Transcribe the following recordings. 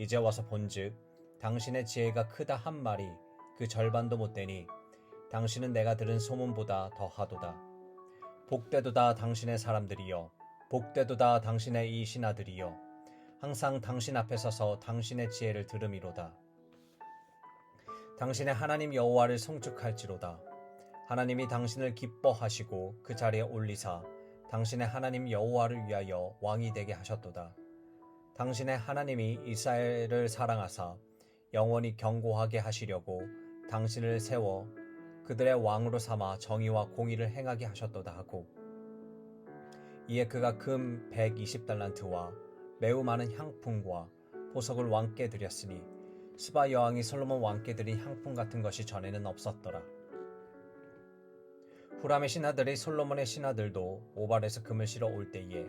이제 와서 본즉 당신의 지혜가 크다 한 말이 그 절반도 못 되니 당신은 내가 들은 소문보다 더하도다. 복되도다 당신의 사람들이여 복되도다 당신의 이 신하들이여 항상 당신 앞에 서서 당신의 지혜를 들음이로다. 당신의 하나님 여호와를 송축할지로다. 하나님이 당신을 기뻐하시고 그 자리에 올리사 당신의 하나님 여호와를 위하여 왕이 되게 하셨도다. 당신의 하나님이 이스라엘을 사랑하사 영원히 경고하게 하시려고 당신을 세워 그들의 왕으로 삼아 정의와 공의를 행하게 하셨도다 하고 이에 그가 금 120달란트와 매우 많은 향품과 보석을 왕께 드렸으니 스바 여왕이 솔로몬 왕께 드린 향품 같은 것이 전에는 없었더라. 후람의 신하들이 솔로몬의 신하들도 오발에서 금을 실어 올 때에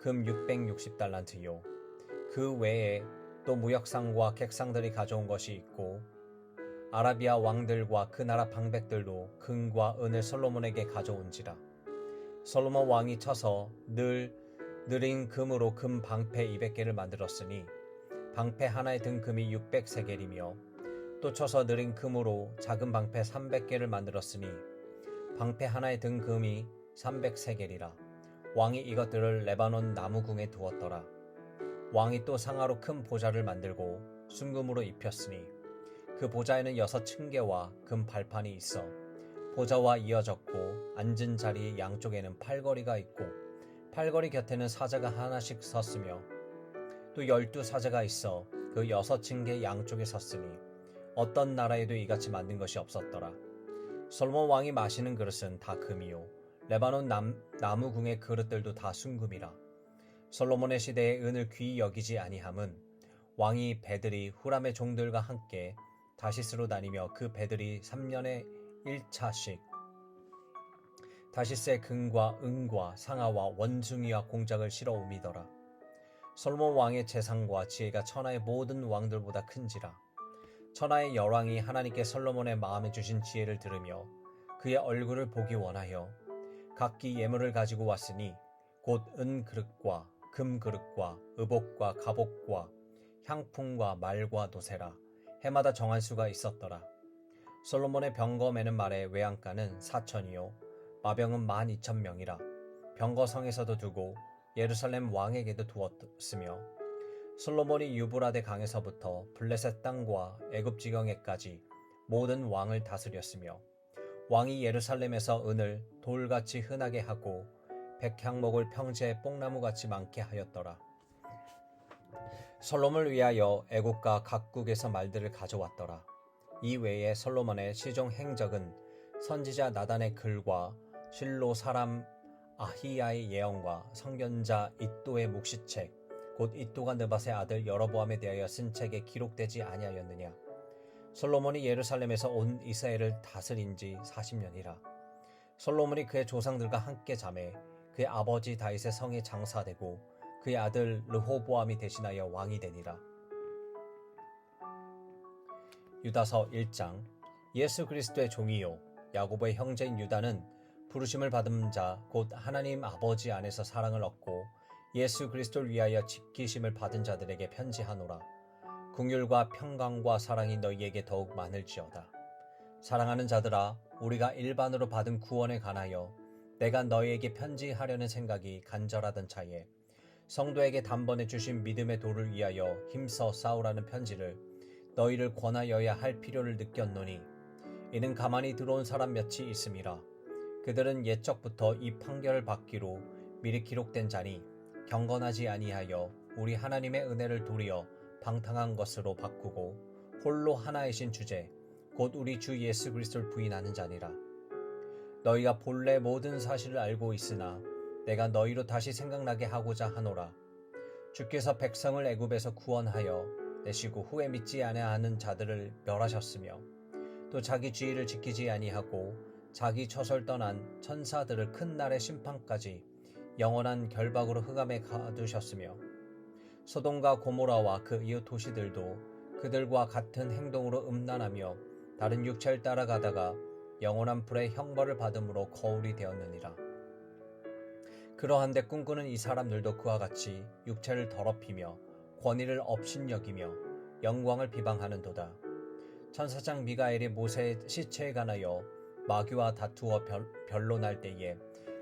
금 660달란트요. 그 외에 또 무역상과 객상들이 가져온 것이 있고 아라비아 왕들과 그 나라 방백들도 금과 은을 솔로몬에게 가져온지라. 솔로몬 왕이 쳐서 늘 느린 금으로 금 방패 200개를 만들었으니 방패 하나에 든 금이 600세겔이며 또 쳐서 느린 금으로 작은 방패 300개를 만들었으니 방패 하나에 든 금이 300세겔이라. 왕이 이것들을 레바논 나무궁에 두었더라. 왕이 또 상하로 큰 보좌를 만들고 순금으로 입혔으니 그 보좌에는 여섯 층계와 금 발판이 있어 보좌와 이어졌고 앉은 자리 양쪽에는 팔걸이가 있고 팔걸이 곁에는 사자가 하나씩 섰으며 또 열두 사자가 있어 그 여섯 층계 양쪽에 섰으니 어떤 나라에도 이같이 만든 것이 없었더라. 솔몬 왕이 마시는 그릇은 다 금이요 레바논 남, 나무궁의 그릇들도 다 순금이라. 솔로몬의 시대에 은을 귀히 여기지 아니함은 왕이 배들이 후람의 종들과 함께 다시스로 다니며 그 배들이 3년에 1차씩 다시스의 금과 은과 상아와 원숭이와 공작을 실어 옮이더라. 솔로몬 왕의 재상과 지혜가 천하의 모든 왕들보다 큰지라. 천하의 열왕이 하나님께 솔로몬의 마음에 주신 지혜를 들으며 그의 얼굴을 보기 원하여 각기 예물을 가지고 왔으니 곧 은 그릇과 금 그릇과 의복과 갑옷과 향품과 말과 노세라. 해마다 정한 수가 있었더라. 솔로몬의 병거 매는 말의 외양가는 사천이요. 마병은 만 이천 명이라. 병거성에서도 두고 예루살렘 왕에게도 두었으며 솔로몬이 유브라데 강에서부터 블레셋 땅과 애굽 지경에까지 모든 왕을 다스렸으며 왕이 예루살렘에서 은을 돌같이 흔하게 하고 백향목을 평지에 뽕나무같이 많게 하였더라. 솔로몬을 위하여 애국과 각국에서 말들을 가져왔더라. 이 외에 솔로몬의 시종 행적은 선지자 나단의 글과 실로 사람 아히야의 예언과 성견자 이또의 묵시책 곧 이또가 느밧의 아들 여러보암에 대하여 쓴 책에 기록되지 아니하였느냐. 솔로몬이 예루살렘에서 온 이스라엘을 다스린 지 40년이라. 솔로몬이 그의 조상들과 함께 잠에 그의 아버지 다윗의 성에 장사되고 그의 아들 르호보암이 대신하여 왕이 되니라. 유다서 1장 예수 그리스도의 종이요 야고보의 형제인 유다는 부르심을 받은 자 곧 하나님 아버지 안에서 사랑을 얻고 예수 그리스도를 위하여 지키심을 받은 자들에게 편지하노라 궁율과 평강과 사랑이 너희에게 더욱 많을지어다. 사랑하는 자들아 우리가 일반으로 받은 구원에 관하여 내가 너희에게 편지하려는 생각이 간절하던 차에 성도에게 단번에 주신 믿음의 도를 위하여 힘써 싸우라는 편지를 너희를 권하여야 할 필요를 느꼈노니 이는 가만히 들어온 사람 몇이 있음이라. 그들은 옛적부터 이 판결을 받기로 미리 기록된 자니 경건하지 아니하여 우리 하나님의 은혜를 도리어 방탕한 것으로 바꾸고 홀로 하나이신 주제 곧 우리 주 예수 그리스도를 부인하는 자니라. 너희가 본래 모든 사실을 알고 있으나 내가 너희로 다시 생각나게 하고자 하노라. 주께서 백성을 애굽에서 구원하여 내시고 후에 믿지 아니하는 자들을 멸하셨으며 또 자기 주의를 지키지 아니하고 자기 처설 떠난 천사들을 큰 날의 심판까지 영원한 결박으로 흑암에 가두셨으며 소돔과 고모라와 그 이웃 도시들도 그들과 같은 행동으로 음란하며 다른 육체를 따라가다가 영원한 불의 형벌을 받음으로 거울이 되었느니라. 그러한데 꿈꾸는 이 사람들도 그와 같이 육체를 더럽히며 권위를 업신여기며 영광을 비방하는도다. 천사장 미가엘이 모세의 시체에 관하여 마귀와 다투어 변, 변론할 때에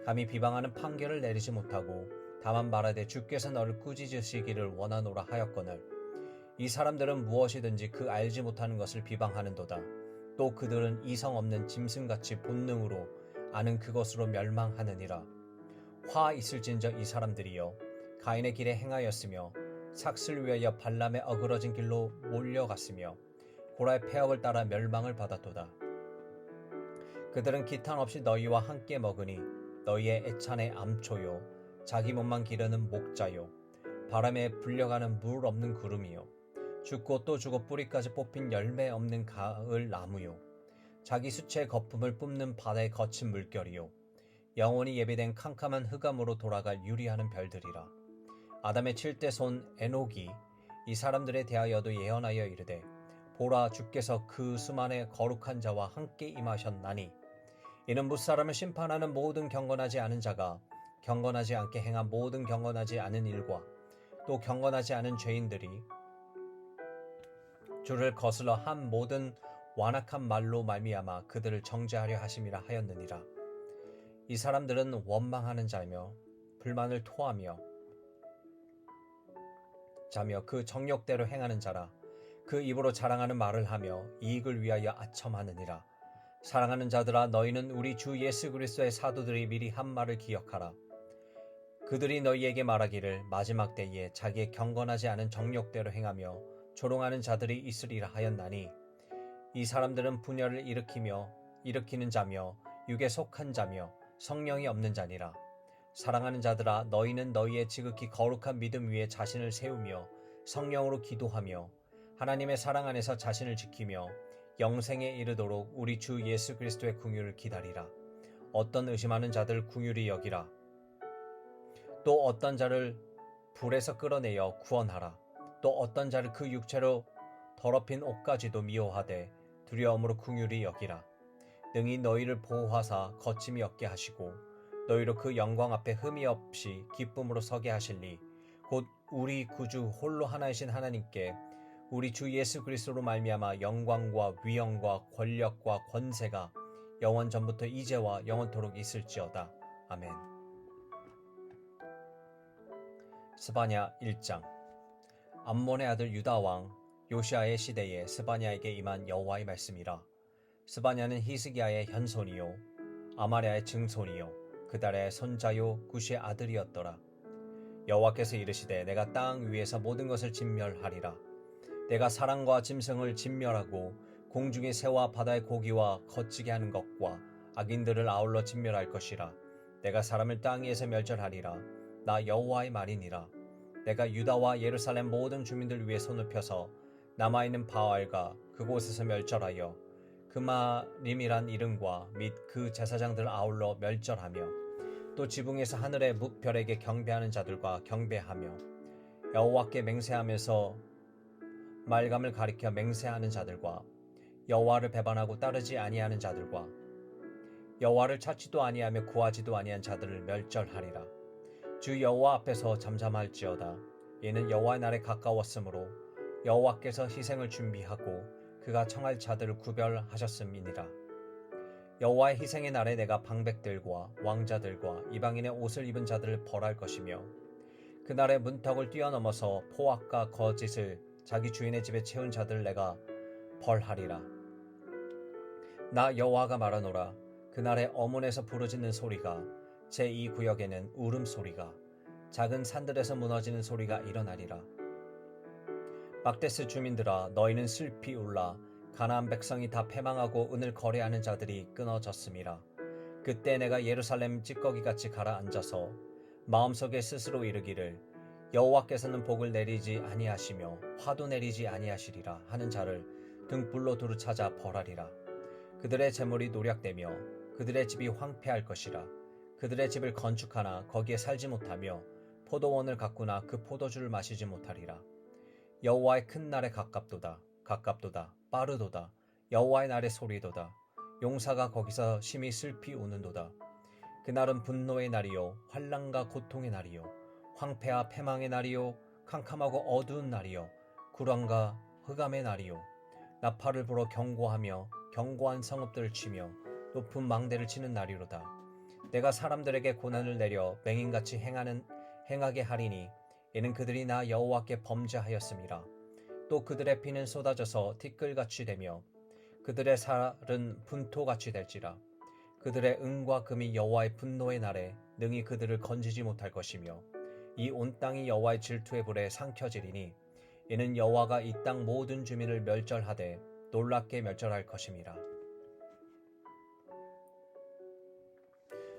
감히 비방하는 판결을 내리지 못하고 다만 말하되 주께서 너를 꾸짖으시기를 원하노라 하였거늘 이 사람들은 무엇이든지 그 알지 못하는 것을 비방하는도다. 또 그들은 이성 없는 짐승같이 본능으로 아는 그것으로 멸망하느니라. 화 있을진저 이 사람들이여 가인의 길에 행하였으며 삭슬 위하여 발람의 어그러진 길로 몰려갔으며 고라의 폐역을 따라 멸망을 받았도다. 그들은 기탄 없이 너희와 함께 먹으니 너희의 애찬의 암초요 자기 몸만 기르는 목자요. 바람에 불려가는 물 없는 구름이요. 죽고 또 죽어 뿌리까지 뽑힌 열매 없는 가을 나무요. 자기 수치의 거품을 뿜는 바다의 거친 물결이요. 영원히 예비된 캄캄한 흑암으로 돌아갈 유리하는 별들이라. 아담의 칠대 손 에녹이 이 사람들에 대하여도 예언하여 이르되 보라 주께서 그 수만의 거룩한 자와 함께 임하셨나니. 이는 무사람을 심판하는 모든 경건하지 않은 자가 경건하지 않게 행한 모든 경건하지 않은 일과 또 경건하지 않은 죄인들이 주를 거슬러 한 모든 완악한 말로 말미암아 그들을 정죄하려 하심이라 하였느니라. 이 사람들은 원망하는 자며 불만을 토하며 자며 그 정욕대로 행하는 자라 그 입으로 자랑하는 말을 하며 이익을 위하여 아첨하느니라. 사랑하는 자들아 너희는 우리 주 예수 그리스도의 사도들이 미리 한 말을 기억하라. 그들이 너희에게 말하기를 마지막 때에 자기의 경건하지 않은 정욕대로 행하며 조롱하는 자들이 있으리라 하였나니 이 사람들은 분열을 일으키며 일으키는 자며 육에 속한 자며 성령이 없는 자니라. 사랑하는 자들아 너희는 너희의 지극히 거룩한 믿음 위에 자신을 세우며 성령으로 기도하며 하나님의 사랑 안에서 자신을 지키며 영생에 이르도록 우리 주 예수 그리스도의 궁유를 기다리라. 어떤 의심하는 자들 궁유리 여기라. 또 어떤 자를 불에서 끌어내어 구원하라. 또 어떤 자를 그 육체로 더럽힌 옷까지도 미워하되 두려움으로 궁유리 여기라. 능히 너희를 보호하사 거침이 없게 하시고 너희로 그 영광 앞에 흠이 없이 기쁨으로 서게 하실리. 곧 우리 구주 홀로 하나이신 하나님께 우리 주 예수 그리스도로 말미암아 영광과 위엄과 권력과 권세가 영원 전부터 이제와 영원토록 있을지어다. 아멘. 스바냐 1장 암몬의 아들 유다 왕 요시아의 시대에 스바냐에게 임한 여호와의 말씀이라. 스바냐는 히스기야의 현손이요 아마랴의 증손이요 그달의 손자요 구시의 아들이었더라. 여호와께서 이르시되 내가 땅 위에서 모든 것을 진멸하리라. 내가 사람과 짐승을 진멸하고 공중의 새와 바다의 고기와 거치게 하는 것과 악인들을 아울러 진멸할 것이라. 내가 사람을 땅 위에서 멸절하리라. 나 여호와의 말이니라. 내가 유다와 예루살렘 모든 주민들 위에 손을 펴서 남아있는 바알과 그곳에서 멸절하여 그마림이란 이름과 및 그 제사장들을 아울러 멸절하며 또 지붕에서 하늘의 묵별에게 경배하는 자들과 경배하며 여호와께 맹세하면서 말감을 가리켜 맹세하는 자들과 여호와를 배반하고 따르지 아니하는 자들과 여호와를 찾지도 아니하며 구하지도 아니한 자들을 멸절하리라. 주 여호와 앞에서 잠잠할지어다. 이는 여호와의 날에 가까웠으므로 여호와께서 희생을 준비하고 그가 청할 자들을 구별하셨음이니라. 여호와의 희생의 날에 내가 방백들과 왕자들과 이방인의 옷을 입은 자들을 벌할 것이며 그날의 문턱을 뛰어넘어서 포악과 거짓을 자기 주인의 집에 채운 자들을 내가 벌하리라. 나 여호와가 말하노라. 그날에 어문에서 부르짖는 소리가 제2 구역에는 울음 소리가 작은 산들에서 무너지는 소리가 일어나리라. 막데스 주민들아 너희는 슬피 울라 가나안 백성이 다 패망하고 은을 거래하는 자들이 끊어졌음이라. 그때 내가 예루살렘 찌꺼기 같이 가라앉아서 마음속에 스스로 이르기를 여호와께서는 복을 내리지 아니하시며 화도 내리지 아니하시리라 하는 자를 등불로 두루 찾아 벌하리라. 그들의 재물이 노략되며 그들의 집이 황폐할 것이라. 그들의 집을 건축하나 거기에 살지 못하며 포도원을 가꾸나 그 포도주를 마시지 못하리라. 여호와의 큰 날에 가깝도다. 가깝도다. 빠르도다. 여호와의 날의 소리도다. 용사가 거기서 심히 슬피 우는도다. 그날은 분노의 날이요 환란과 고통의 날이요 황폐와 패망의 날이요 캄캄하고 어두운 날이요 굴황과 흑암의 날이요 나팔을 불어 경고하며 견고한 성읍들을 치며 높은 망대를 치는 날이로다. 내가 사람들에게 고난을 내려 맹인같이 행하는 행하게 하리니 이는 그들이 나 여호와께 범죄하였음이라. 또 그들의 피는 쏟아져서 티끌같이 되며 그들의 살은 분토같이 될지라. 그들의 은과 금이 여호와의 분노의 날에 능히 그들을 건지지 못할 것이며 이 온 땅이 여호와의 질투의 불에 상켜지리니 이는 여호와가 이 땅 모든 주민을 멸절하되 놀랍게 멸절할 것임이라.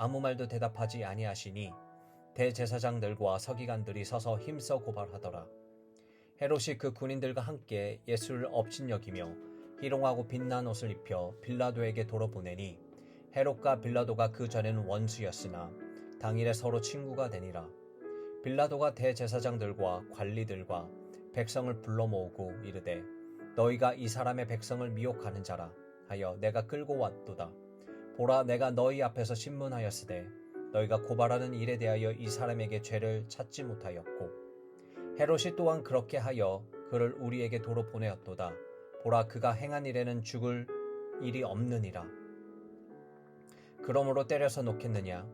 아무 말도 대답하지 아니하시니 대제사장들과 서기관들이 서서 힘써 고발하더라. 헤롯이 그 군인들과 함께 예수를 업신여기며 희롱하고 빛난 옷을 입혀 빌라도에게 도로 보내니 헤롯과 빌라도가 그 전에는 원수였으나 당일에 서로 친구가 되니라. 빌라도가 대제사장들과 관리들과 백성을 불러 모으고 이르되 너희가 이 사람의 백성을 미혹하는 자라 하여 내가 끌고 왔도다. 보라 내가 너희 앞에서 신문하였으되 너희가 고발하는 일에 대하여 이 사람에게 죄를 찾지 못하였고 헤롯이 또한 그렇게 하여 그를 우리에게 도로 보내었도다. 보라 그가 행한 일에는 죽을 일이 없느니라. 그러므로 때려서 놓겠느냐?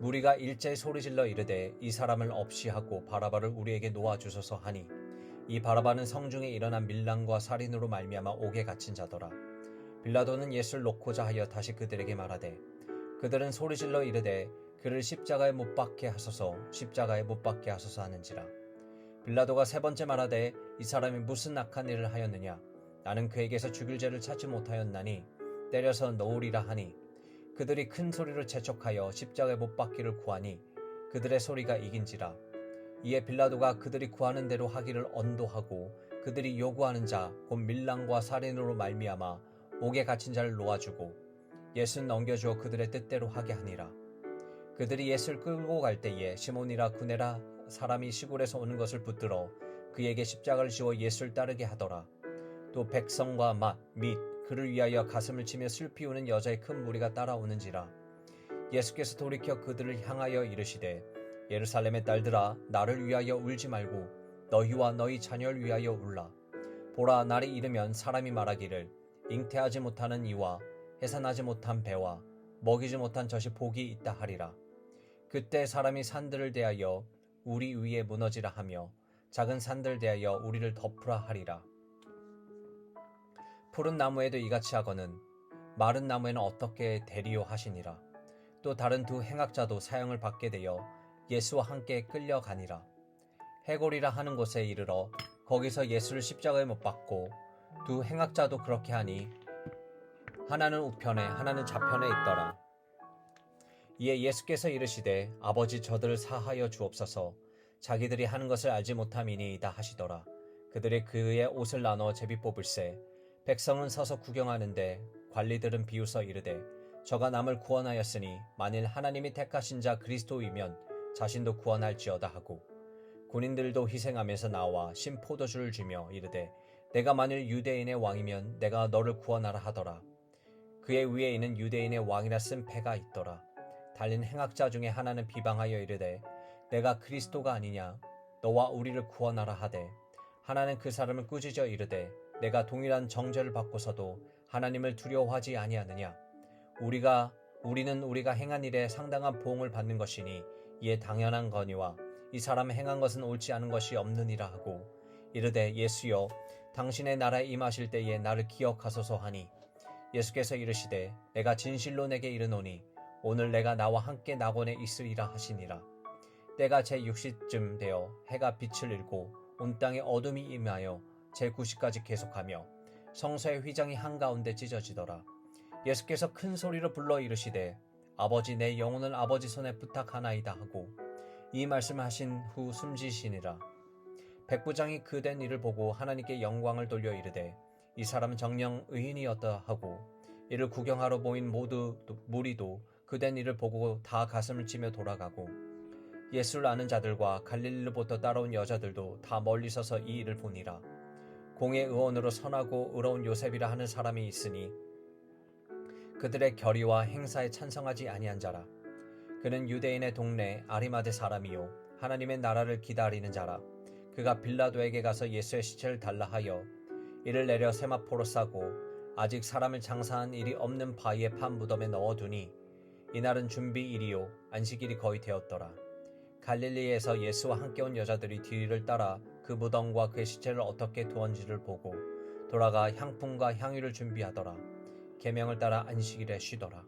무리가 일제히 소리질러 이르되 이 사람을 없이 하고 바라바를 우리에게 놓아 주소서 하니 이 바라바는 성중에 일어난 밀랑과 살인으로 말미암아 옥에 갇힌 자더라. 빌라도는 예수를 놓고자 하여 다시 그들에게 말하되 그들은 소리질러 이르되 그를 십자가에 못 박게 하소서 십자가에 못 박게 하소서 하는지라. 빌라도가 세 번째 말하되 이 사람이 무슨 악한 일을 하였느냐? 나는 그에게서 죽일 죄를 찾지 못하였나니 때려서 넣으리라 하니. 그들이 큰 소리로 재촉하여 십자가에 못 박기를 구하니 그들의 소리가 이긴지라. 이에 빌라도가 그들이 구하는 대로 하기를 언도하고 그들이 요구하는 자 곧 밀랑과 살인으로 말미암아 옥에 갇힌 자를 놓아주고 예수는 넘겨주어 그들의 뜻대로 하게 하니라. 그들이 예수를 끌고 갈 때에 시몬이라 구네라 사람이 시골에서 오는 것을 붙들어 그에게 십자가를 지워 예수를 따르게 하더라. 또 백성과 맛, 및 그를 위하여 가슴을 치며 슬피 우는 여자의 큰 무리가 따라오는지라. 예수께서 돌이켜 그들을 향하여 이르시되 예루살렘의 딸들아 나를 위하여 울지 말고 너희와 너희 자녀를 위하여 울라. 보라 날이 이르면 사람이 말하기를 잉태하지 못하는 이와 해산하지 못한 배와 먹이지 못한 젖이 복이 있다 하리라. 그때 사람이 산들을 대하여 우리 위에 무너지라 하며 작은 산들 대하여 우리를 덮으라 하리라. 푸른 나무에도 이같이 하거는 마른 나무에는 어떻게 되리요 하시니라. 또 다른 두 행악자도 사형을 받게 되어 예수와 함께 끌려가니라. 해골이라 하는 곳에 이르러 거기서 예수를 십자가에 못 박고 두 행악자도 그렇게 하니 하나는 우편에 하나는 좌편에 있더라. 이에 예수께서 이르시되 아버지 저들을 사하여 주옵소서 자기들이 하는 것을 알지 못함이니이다 하시더라. 그들이 그의 옷을 나눠 제비 뽑을세 백성은 서서 구경하는데 관리들은 비웃어 이르되 저가 남을 구원하였으니 만일 하나님이 택하신 자 그리스도이면 자신도 구원할지어다 하고 군인들도 희생하면서 나와 신 포도주를 주며 이르되 내가 만일 유대인의 왕이면 내가 너를 구원하라 하더라. 그의 위에 있는 유대인의 왕이라 쓴 패가 있더라. 달린 행악자 중에 하나는 비방하여 이르되 내가 그리스도가 아니냐? 너와 우리를 구원하라 하되 하나는 그 사람을 꾸짖어 이르되 내가 동일한 정죄를 받고서도 하나님을 두려워하지 아니하느냐? 우리가 우리는 우리가 행한 일에 상당한 보응을 받는 것이니 이에 당연한 거니와 이 사람이 행한 것은 옳지 않은 것이 없느니라 하고 이르되 예수여 당신의 나라에 임하실 때에 나를 기억하소서 하니 예수께서 이르시되 내가 진실로 내게 이르노니 오늘 내가 나와 함께 낙원에 있으리라 하시니라. 때가 제 60쯤 되어 해가 빛을 잃고 온 땅에 어둠이 임하여 제 90까지 계속하며 성서의 휘장이 한가운데 찢어지더라. 예수께서 큰 소리로 불러 이르시되 아버지 내 영혼을 아버지 손에 부탁하나이다 하고 이 말씀을 하신 후 숨지시니라 백부장이 그 된 일을 보고 하나님께 영광을 돌려 이르되 이 사람은 정령 의인이었다 하고 이를 구경하러 모인 모두 무리도 그 된 일을 보고 다 가슴을 치며 돌아가고 예수를 아는 자들과 갈릴리로부터 따라온 여자들도 다 멀리 서서 이 일을 보니라 공의 의원으로 선하고 의로운 요셉이라 하는 사람이 있으니 그들의 결의와 행사에 찬성하지 아니한 자라. 그는 유대인의 동네 아리마대 사람이요 하나님의 나라를 기다리는 자라. 그가 빌라도에게 가서 예수의 시체를 달라 하여 이를 내려 세마포로 싸고 아직 사람을 장사한 일이 없는 바위의 판 무덤에 넣어두니 이날은 준비일이요 안식일이 거의 되었더라. 갈릴리에서 예수와 함께 온 여자들이 뒤를 따라 그 무덤과 그의 시체를 어떻게 두었는지를 보고 돌아가 향품과 향유를 준비하더라. 계명을 따라 안식일에 쉬더라.